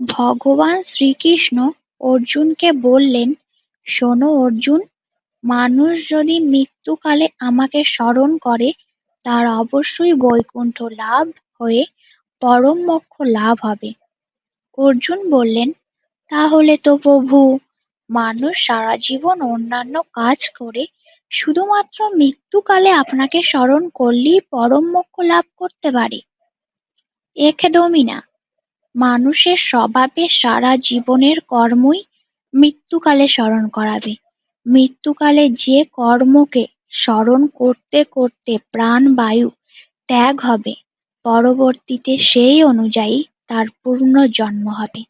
ভগবান শ্রীকৃষ্ণ অর্জুনকে বললেন, শোনো অর্জুন, মানুষ যদি মৃত্যুকালে আমাকে স্মরণ করে তার অবশ্যই বৈকুণ্ঠ লাভ হয়ে পরম মোক্ষ লাভ হবে। অর্জুন বললেন, তাহলে তো প্রভু মানুষ সারা জীবন অন্যান্য কাজ করে শুধুমাত্র মৃত্যুকালে আপনাকে স্মরণ করলেই পরম মোক্ষ লাভ করতে পারে। একদমই না। মানুষের স্বভাবে সারা জীবনের কর্মই মৃত্যুকালে স্মরণ করাবে। মৃত্যুকালে যে কর্মকে স্মরণ করতে করতে প্রাণবায়ু ত্যাগ হবে, পরবর্তীতে সেই অনুযায়ী তার পুনর্জন্ম হবে।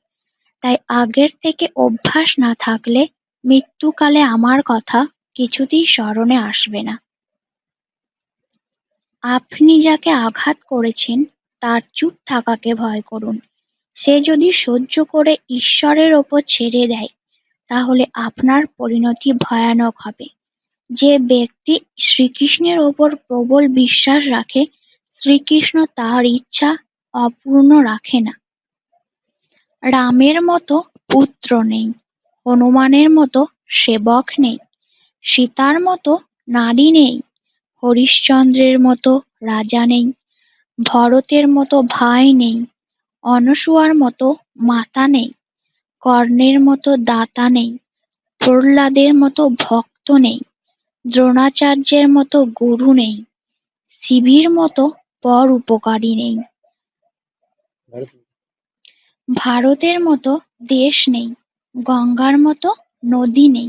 তাই আগের থেকে অভ্যাস না থাকলে মৃত্যুকালে আমার কথা কিছুতেই স্মরণে আসবে না। আপনি যাকে আঘাত করেছেন তার চুপ থাকাকে ভয় করুন। সে যদি সহ্য করে ঈশ্বরের ওপর ছেড়ে দেয় তাহলে আপনার পরিণতি ভয়ানক হবে। যে ব্যক্তি শ্রীকৃষ্ণের ওপর প্রবল বিশ্বাস রাখে শ্রীকৃষ্ণ তার ইচ্ছা অপূর্ণ রাখে না। রামের মতো পুত্র নেই, হনুমানের মতো সেবক নেই, সীতার মতো নারী নেই, হরিশ্চন্দ্রের মতো রাজা নেই, ভরতের মতো ভাই নেই, অনসূয়ার মতো মাতা নেই, কর্ণের মতো দাতা নেই, প্রহ্লাদের মতো ভক্ত নেই, দ্রোণাচার্যের মতো গুরু নেই, শিবের মতো পরোপকারী নেই, ভারতের মতো দেশ নেই, গঙ্গার মতো নদী নেই,